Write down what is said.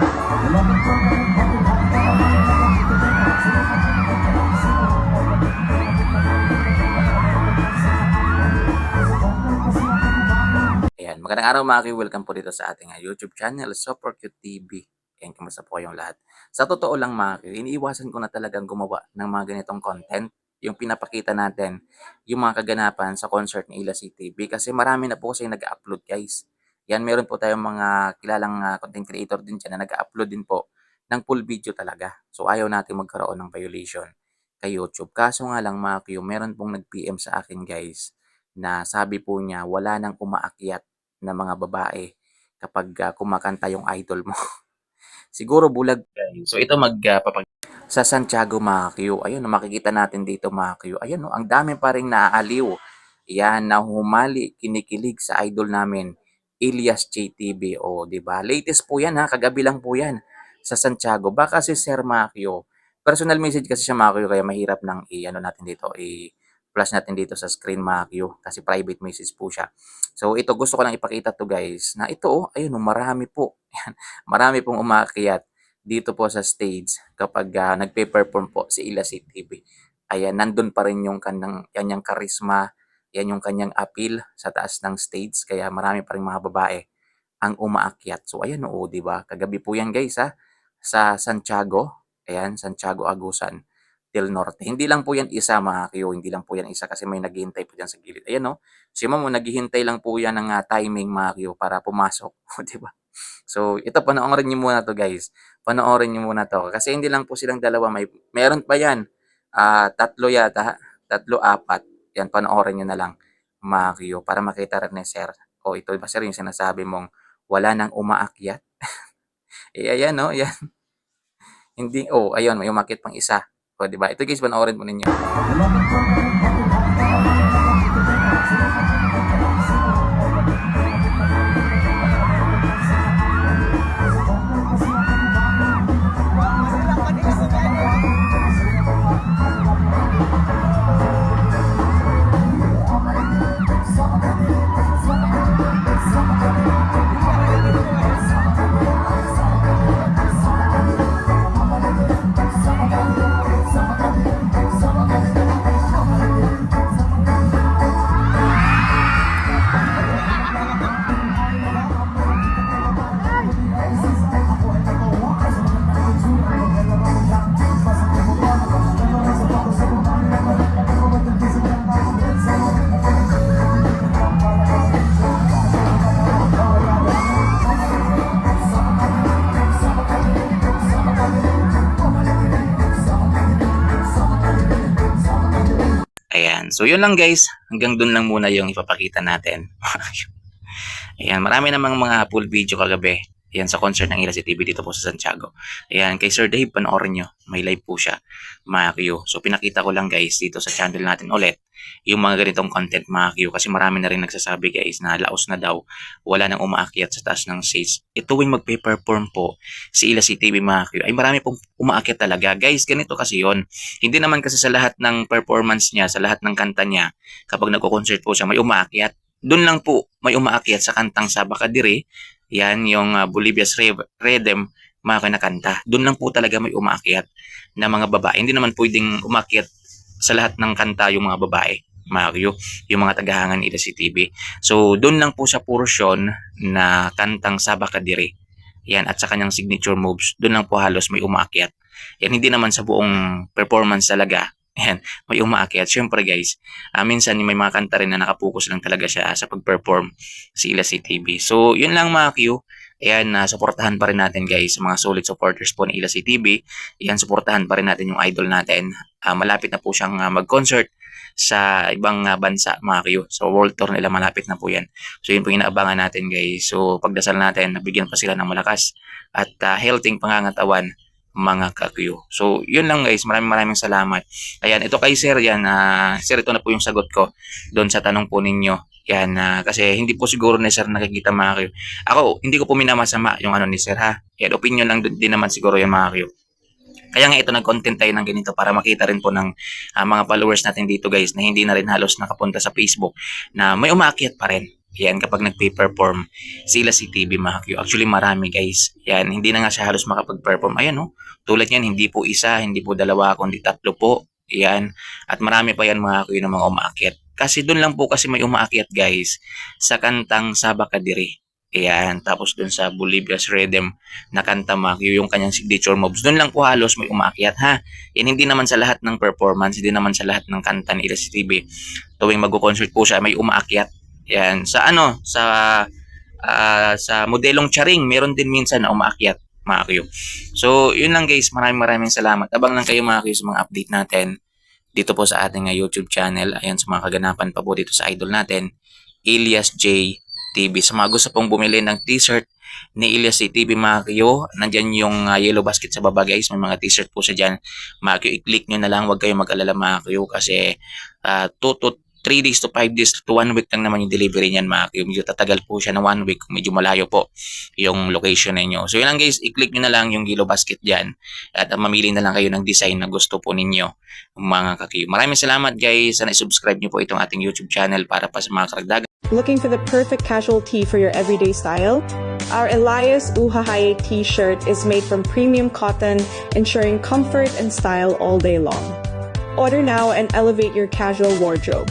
Ayan, magandang araw mga kayo. Welcome po dito sa ating ah, YouTube channel, Super Cute TV. Ayan, kamusta po kayong lahat? Sa totoo lang mga kayo, iniiwasan ko na talagang gumawa ng mga ganitong content. Yung pinapakita natin, yung mga kaganapan sa concert ni Ila CTV. Kasi marami na po kasi nag-upload guys. Yan, meron po tayong mga kilalang ah, content creator din dyan na nag-upload din po ng full video talaga. So ayaw natin magkaroon ng violation kay YouTube. Kaso nga lang mga kayo, meron pong nag-PM sa akin guys na sabi po niya wala nang umaakyat na mga babae kapag ah, kumakanta yung idol mo. Siguro bulag guys. So ito magpapag sa Santiago mga Q. Ayun, makikita natin dito mga Q. Ayun, no, ang dami pa rin naaaliw. Yan, na humali, kinikilig sa idol namin, Elias JTV. O, di ba? Latest po yan ha, kagabi lang po yan sa Santiago. Baka si Sir Makio, personal message kasi siya Makio, kaya mahirap nang i-ano natin dito, i- flash natin dito sa screen Makio kasi private message po siya. So ito gusto ko lang ipakita to guys na ito oh, ayun oh, marami po. Yan, marami pong umakyat dito po sa stage kapag ah, nagpe-perform po si Ila TV. Ayan, nandun pa rin yung kanyang, kanyang karisma, yan yung kanyang appeal sa taas ng stage. Kaya marami pa rin mga babae ang umaakyat. So ayan oo, di ba? Kagabi po yan guys ha, sa Santiago. Ayan, Santiago Agusan del Norte. Hindi lang po yan isa mga kiyo, hindi lang po yan isa kasi may naghihintay po dyan sa gilid. Ayan no, si Mamo naghihintay lang po yan ng ah, timing mga kiyo para pumasok, di ba? So ito panoorin niyo muna to guys. Panoorin niyo muna to kasi hindi lang po silang dalawa, may meron pa yan. Ah, tatlo yata, tatlo apat. Yan panoorin niyo na lang mga kiyo para makita rin ni Sir. O ito ba Sir yung sinasabi mong wala nang umaakyat? eh ayan no, yan. Hindi, oh, ayun, may umakit pang isa. O, di ba? Ito guys, panoorin po ninyo. So, yun lang guys. Hanggang dun lang muna yung ipapakita natin. Ayan. Marami namang mga full video kagabi. Ayan, sa concert ng Ila TV dito po sa Santiago. Ayan, kay Sir Dave, panoorin nyo. May live po siya, mga Q. So, pinakita ko lang guys dito sa channel natin ulit yung mga ganitong content, mga Q. Kasi marami na rin nagsasabi guys na laos na daw. Wala nang umaakyat sa taas ng stage. Ito yung magpe-perform po si Ila TV, mga Q. Ay, marami pong umaakyat talaga. Guys, ganito kasi yon Hindi naman kasi sa lahat ng performance niya, sa lahat ng kanta niya, kapag nagko-concert po siya, may umaakyat. Doon lang po may umaakyat sa kantang Saba Kadiri, yan yung uh, Bolivia's Redem mga kinakanta. Doon lang po talaga may umaakyat na mga babae. Hindi naman pwedeng umakyat sa lahat ng kanta yung mga babae. Mario, yung mga tagahangan nila si TV. So, doon lang po sa portion na kantang Saba Kadiri. Yan, at sa kanyang signature moves, doon lang po halos may umaakyat. Yan, hindi naman sa buong performance talaga. Yan, may umaakyat. Siyempre guys, uh, minsan may mga kanta rin na nakapokus lang talaga siya sa pag-perform si Ila CTV. So, yun lang mga Q. Ayan, uh, suportahan pa rin natin guys, mga solid supporters po ni Ila CTV. Ayan, suportahan pa rin natin yung idol natin. Uh, malapit na po siyang uh, mag-concert sa ibang uh, bansa mga Q. So, world tour nila malapit na po yan. So, yun po yung inaabangan natin guys. So, pagdasal natin, nabigyan pa sila ng malakas at uh, healthy pangangatawan mga kakyo. So, yun lang guys. Maraming maraming salamat. Ayan, ito kay Sir yan. Uh, sir, ito na po yung sagot ko doon sa tanong po ninyo. Yan, uh, kasi hindi po siguro ni Sir nakikita mga kayo. Ako, hindi ko po minamasama yung ano ni Sir ha. Yan, opinion lang din naman siguro yan mga kayo. Kaya nga ito nag-content tayo ng ganito para makita rin po ng uh, mga followers natin dito guys na hindi na rin halos nakapunta sa Facebook na may umaakyat pa rin. Yan, kapag nagpe-perform sila si TV Q. Actually, marami guys. Yan, hindi na nga siya halos makapag-perform. Ayan oh, tulad yan, hindi po isa, hindi po dalawa, kundi tatlo po. Yan, at marami pa yan mga Q ng mga umaakyat. Kasi doon lang po kasi may umaakyat guys sa kantang Saba Kadiri. Ayan, tapos doon sa Bolivia's Rhythm na kanta Q, yung kanyang signature moves. Doon lang po halos may umaakyat ha. Yan hindi naman sa lahat ng performance, hindi naman sa lahat ng kanta ni si TV. Tuwing mag-concert po siya, may umaakyat. Yan, sa ano, sa ah, sa modelong charing, meron din minsan na umaakyat mga Q. So, yun lang guys. Maraming maraming salamat. Abang lang kayo mga Q sa mga update natin dito po sa ating ah, YouTube channel. Ayan, sa mga kaganapan pa po dito sa idol natin, Elias J. TV. Sa mga gusto pong bumili ng t-shirt ni Elias J. TV mga Q, nandyan yung ah, yellow basket sa baba guys. May mga t-shirt po siya dyan. Mga Q, i-click nyo na lang. Huwag kayong mag-alala mga Q kasi 2 to 3 days to 5 days to 1 week lang naman yung delivery niyan mga Q. Medyo tatagal po siya ng 1 week. Medyo malayo po yung location ninyo. So yun lang guys, i-click nyo na lang yung yellow basket dyan at mamili na lang kayo ng design na gusto po ninyo mga kakiyo. Maraming salamat guys. Sana subscribe nyo po itong ating YouTube channel para pa sa mga karagdagan. Looking for the perfect casual tee for your everyday style? Our Elias Uhahaye t-shirt is made from premium cotton, ensuring comfort and style all day long. Order now and elevate your casual wardrobe.